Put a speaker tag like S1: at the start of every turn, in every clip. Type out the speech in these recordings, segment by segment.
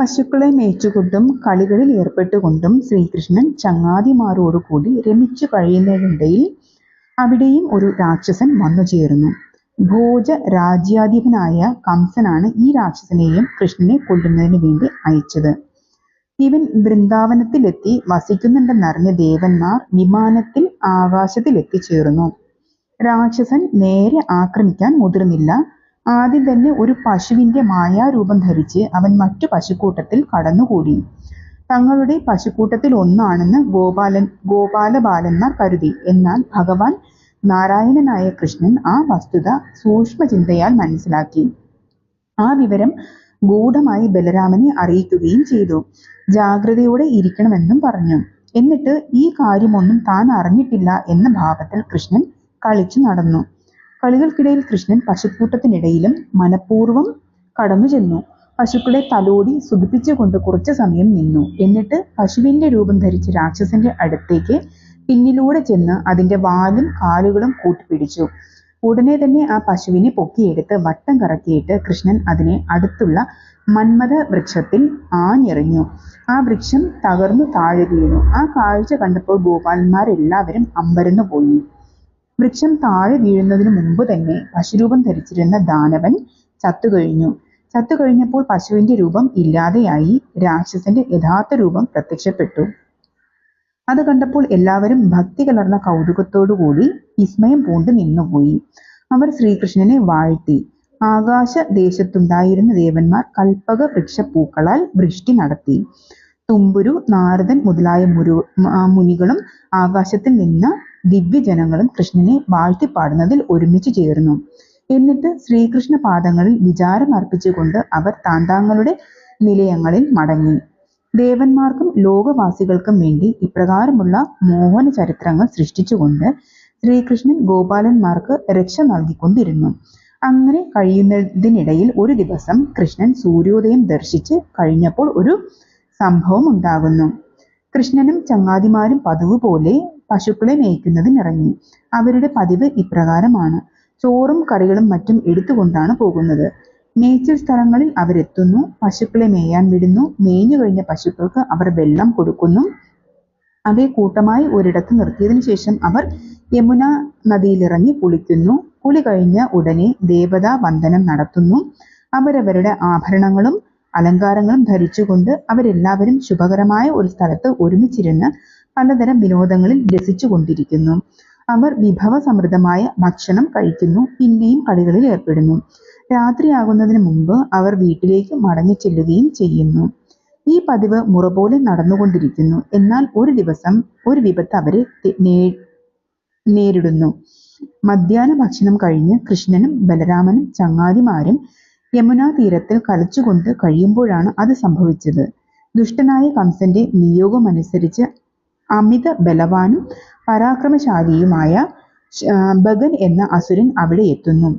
S1: പശുക്കളെ മേച്ചുകൊണ്ടും കളികളിൽ ഏർപ്പെട്ടുകൊണ്ടും ശ്രീകൃഷ്ണൻ ചങ്ങാതിമാരോടുകൂടി രമിച്ചു കഴിയുന്നതിനിടയിൽ അവിടെയും ഒരു രാക്ഷസൻ വന്നു ചേർന്നു ഭോജ രാജ്യാധിപനായ കംസനാണ് ഈ രാക്ഷസനെയും കൃഷ്ണനെ കൊല്ലുന്നതിന് വേണ്ടി അയച്ചത്. ഇവൻ വൃന്ദാവനത്തിലെത്തി വസിക്കുന്നുണ്ടെന്നറിഞ്ഞ ദേവന്മാർ വിമാനത്തിൽ ആകാശത്തിലെത്തിച്ചേർന്നു. രാക്ഷസൻ നേരെ ആക്രമിക്കാൻ മുതിർന്നില്ല. ആദ്യം തന്നെ ഒരു പശുവിന്റെ മായാരൂപം ധരിച്ച് അവൻ മറ്റു പശുക്കൂട്ടത്തിൽ കടന്നുകൂടി. തങ്ങളുടെ പശുക്കൂട്ടത്തിൽ ഒന്നാണെന്ന് ഗോപാലൻ ഗോപാലബാലന്മാർ കരുതി. എന്നാൽ ഭഗവാൻ നാരായണനായ കൃഷ്ണൻ ആ വസ്തുത സൂക്ഷ്മ ചിന്തയാൽ മനസ്സിലാക്കി. ആ വിവരം ഗൂഢമായി ബലരാമനെ അറിയിക്കുകയും ചെയ്തു. ജാഗ്രതയോടെ ഇരിക്കണമെന്നും പറഞ്ഞു. എന്നിട്ട് ഈ കാര്യമൊന്നും താൻ അറിഞ്ഞിട്ടില്ല എന്ന ഭാവത്തിൽ കൃഷ്ണൻ കളിച്ചു നടന്നു. കളികൾക്കിടയിൽ കൃഷ്ണൻ പശുക്കൂട്ടത്തിനിടയിലും മനഃപൂർവം കടന്നുചെന്നു. പശുക്കളെ തലോടി സുഖിപ്പിച്ചുകൊണ്ട് കുറച്ചു സമയം നിന്നു. എന്നിട്ട് പശുവിന്റെ രൂപം ധരിച്ച് രാക്ഷസന്റെ അടുത്തേക്ക് പിന്നിലൂടെ ചെന്ന് അതിന്റെ വാലും കാലുകളും കൂട്ടിപ്പിടിച്ചു. ഉടനെ തന്നെ ആ പശുവിനെ പൊക്കിയെടുത്ത് വട്ടം കറക്കിയിട്ട് കൃഷ്ണൻ അതിനെ അടുത്തുള്ള മന്മഥവൃക്ഷത്തിൽ ആഞ്ഞെറിഞ്ഞു. ആ വൃക്ഷം തകർന്നു താഴെ വീണു. ആ കാഴ്ച കണ്ടപ്പോൾ ഗോപാലന്മാരെല്ലാവരും അമ്പരന്നുപോയി. വൃക്ഷം താഴെ വീഴുന്നതിനു മുമ്പുതന്നെ പശുരൂപം ധരിച്ചിരുന്ന ദാനവൻ ചത്തുകഴിഞ്ഞു. ചത്തുകഴിഞ്ഞപ്പോൾ പശുവിന്റെ രൂപം ഇല്ലാതെയായി. രാക്ഷസന്റെ യഥാർത്ഥ രൂപം പ്രത്യക്ഷപ്പെട്ടു. അത് കണ്ടപ്പോൾ എല്ലാവരും ഭക്തി കലർന്ന കൗതുകത്തോടുകൂടി വിസ്മയം പൂണ്ട് നിന്നുപോയി. അവർ ശ്രീകൃഷ്ണനെ വാഴ്ത്തി. ആകാശ ദേശത്തുണ്ടായിരുന്ന ദേവന്മാർ കൽപ്പക വൃക്ഷപ്പൂക്കളാൽ വൃഷ്ടി നടത്തി. തുമ്പുരു, നാരദൻ മുതലായ മുരു മുനികളും ആകാശത്തിൽ നിന്ന ദിവ്യജനങ്ങളും കൃഷ്ണനെ വാഴ്ത്തിപ്പാടുന്നതിൽ ഒരുമിച്ചു ചേർന്നു. എന്നിട്ട് ശ്രീകൃഷ്ണ പാദങ്ങളിൽ ശ്രീകൃഷ്ണപാദങ്ങളിൽ വിചാരമർപ്പിച്ചുകൊണ്ട് അവർ താന്താങ്ങളുടെ നിലയങ്ങളിൽ മടങ്ങി. ദേവന്മാർക്കും ലോകവാസികൾക്കും വേണ്ടി ഇപ്രകാരമുള്ള മോഹന ചരിത്രങ്ങൾ സൃഷ്ടിച്ചുകൊണ്ട് ശ്രീകൃഷ്ണൻ ഗോപാലന്മാർക്ക് രക്ഷ നൽകിക്കൊണ്ടിരുന്നു. അങ്ങനെ കഴിയുന്നതിനിടയിൽ ഒരു ദിവസം കൃഷ്ണൻ സൂര്യോദയം ദർശിച്ച് കഴിഞ്ഞപ്പോൾ ഒരു സംഭവം ഉണ്ടാകുന്നു കൃഷ്ണനും ചങ്ങാതിമാരും പതിവുപോലെ പശുക്കളെ മേയ്ക്കുന്നതിനിറങ്ങി. അവരുടെ പതിവ് ഇപ്രകാരമാണ്. ചോറും കറികളും മറ്റും എടുത്തുകൊണ്ടാണ് പോകുന്നത്. മേച്ചിൽ സ്ഥലങ്ങളിൽ അവരെത്തുന്നു. പശുക്കളെ മേയാൻ വിടുന്നു. മേഞ്ഞു കഴിഞ്ഞ പശുക്കൾക്ക് അവർ വെള്ളം കൊടുക്കുന്നു. അവയെ കൂട്ടമായി ഒരിടത്ത് നിർത്തിയതിനു ശേഷം അവർ യമുന നദിയിലിറങ്ങി കുളിക്കുന്നു. കുളി കഴിഞ്ഞ ഉടനെ ദേവതാ വന്ദനം നടത്തുന്നു. അവരവരുടെ ആഭരണങ്ങളും അലങ്കാരങ്ങളും ധരിച്ചുകൊണ്ട് അവരെല്ലാവരും ശുഭകരമായ ഒരു സ്ഥലത്ത് ഒരുമിച്ചിരുന്ന് പലതരം വിനോദങ്ങളിൽ രസിച്ചുകൊണ്ടിരിക്കുന്നു. അവർ വിഭവസമൃദ്ധമായ ഭക്ഷണം കഴിക്കുന്നു. പിന്നെയും കളികളിൽ ഏർപ്പെടുന്നു. രാത്രിയാകുന്നതിന് മുമ്പ് അവർ വീട്ടിലേക്ക് മടങ്ങിച്ചെല്ലുകയും ചെയ്യുന്നു. ഈ പതിവ് മുറപോലെ നടന്നുകൊണ്ടിരിക്കുന്നു. എന്നാൽ ഒരു ദിവസം ഒരു വിപത്ത് അവരെ നേരിടുന്നു. മധ്യാഹ്നഭക്ഷണം കഴിഞ്ഞ് കൃഷ്ണനും ബലരാമനും ചങ്ങാതിമാരും യമുനാ തീരത്തിൽ കളിച്ചുകൊണ്ട് കഴിയുമ്പോഴാണ് അത് സംഭവിച്ചത്. ദുഷ്ടനായ കംസന്റെ നിയോഗമനുസരിച്ച് അമിതബലവാനും പരാക്രമശാലിയുമായ ബഗൻ എന്ന അസുരൻ അവിടെ എത്തുന്നു.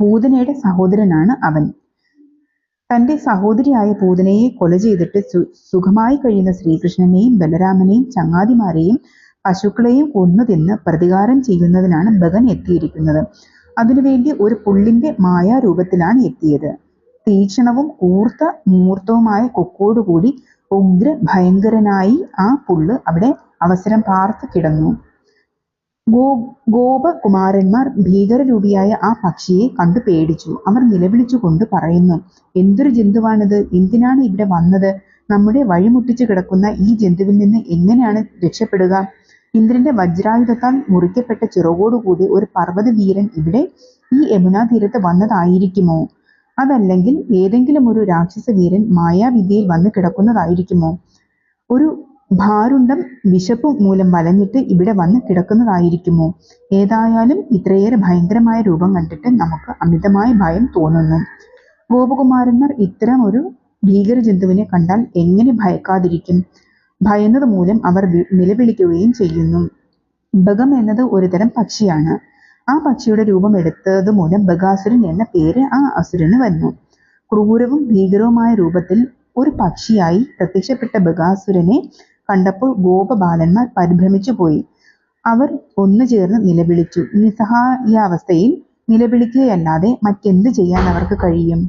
S1: പൂതനയുടെ സഹോദരനാണ് അവൻ. തന്റെ സഹോദരിയായ പൂതനയെ കൊല ചെയ്തിട്ട് സുഖമായി കഴിയുന്ന ശ്രീകൃഷ്ണനെയും ബലരാമനെയും ചങ്ങാതിമാരെയും പശുക്കളെയും കൊന്നു തിന്ന് പ്രതികാരം ചെയ്യുന്നതിനാണ് ബഗൻ എത്തിയിരിക്കുന്നത്. അതിനുവേണ്ടി ഒരു പുള്ളിന്റെ മായാരൂപത്തിലാണ് എത്തിയത്. തീക്ഷണവും കൂർത്ത മൂർത്തവുമായ കൊക്കോടുകൂടി ഉഗ്രഭയങ്കരനായി ആ പുള്ള് അവിടെ അവസരം പാർത്ത് കിടന്നു. ഗോ ഗോപകുമാരന്മാർ ഭീകരരൂപിയായ ആ പക്ഷിയെ കണ്ടു പേടിച്ചു. അവർ നിലവിളിച്ചുകൊണ്ട് പറയുന്നു "എന്തൊരു ജന്തുവാണിത്? എന്തിനാണ് ഇവിടെ വന്നത്? നമ്മുടെ വഴി മുട്ടിച്ചു കിടക്കുന്ന ഈ ജന്തുവിൽ നിന്ന് എങ്ങനെയാണ് രക്ഷപ്പെടുക? ഇന്ദ്രന്റെ വജ്രായുധത്താൽ മുറിക്കപ്പെട്ട ചിറകോടുകൂടി ഒരു പർവതവീരൻ ഇവിടെ ഈ യമുനാതീരത്ത് വന്നതായിരിക്കുമോ? അതല്ലെങ്കിൽ ഏതെങ്കിലും ഒരു രാക്ഷസവീരൻ മായാവിദ്യയിൽ വന്നു കിടക്കുന്നതായിരിക്കുമോ? ഒരു ഭാരുണ്ടം വിശപ്പ് മൂലം വലഞ്ഞിട്ട് ഇവിടെ വന്ന് കിടക്കുന്നതായിരിക്കുമോ? ഏതായാലും ഇത്രയേറെ ഭയങ്കരമായ രൂപം കണ്ടിട്ട് നമുക്ക് അമിതമായ ഭയം തോന്നുന്നു. ഗോപകുമാരന്മാർ ഭീകര ജന്തുവിനെ കണ്ടാൽ എങ്ങനെ ഭയക്കാതിരിക്കും? ഭയന്നത് മൂലം അവർ നിലവിളിക്കുകയും ചെയ്യുന്നു. ബഗം എന്നത് ഒരുതരം പക്ഷിയാണ്. ആ പക്ഷിയുടെ രൂപം എടുത്തത് മൂലം ബഗാസുരൻ എന്ന പേര് ആ അസുരന് വന്നു. ക്രൂരവും ഭീകരവുമായ രൂപത്തിൽ ഒരു പക്ഷിയായി പ്രത്യക്ഷപ്പെട്ട ബഗാസുരനെ കണ്ടപ്പോൾ ഗോപബാലന്മാർ പരിഭ്രമിച്ചുപോയി. അവർ ഒന്നു ചേർന്ന് നിലവിളിച്ചു. നിസ്സഹായാവസ്ഥയിൽ നിലവിളിക്കുകയല്ലാതെ മറ്റെന്ത് ചെയ്യാൻ അവർക്ക് കഴിയും?